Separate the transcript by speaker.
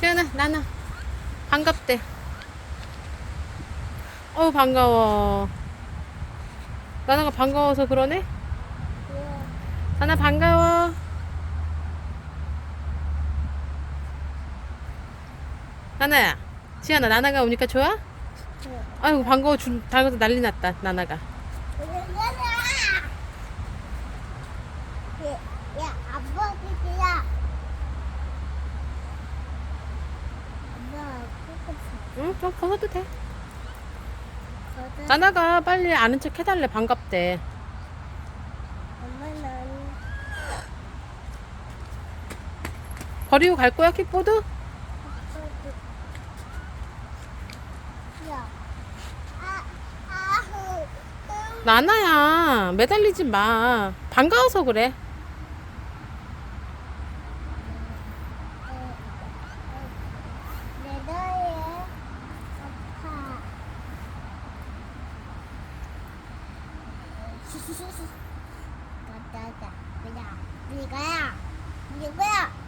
Speaker 1: 지연아, 나나. 반갑대. 어우, 반가워. 나나가 반가워서 그러네? 나나 반가워. 나나야. 지연아, 나나가 오니까 좋아? 아이고, 반가워. 줄, 달고서 난리 났다, 나나가.
Speaker 2: 야, 아빠 기야. 아빠 코코스.
Speaker 1: 응, 좀 벗어도 돼. 나나가 빨리 아는 척 해달래, 반갑대.
Speaker 2: 엄마는
Speaker 1: 버리고 갈 거야, 킥보드?
Speaker 2: 야. 아, 아, 흐, 흐.
Speaker 1: 나나야, 매달리지 마. 반가워서 그래.
Speaker 2: 가다가 그냥 이거야 이거야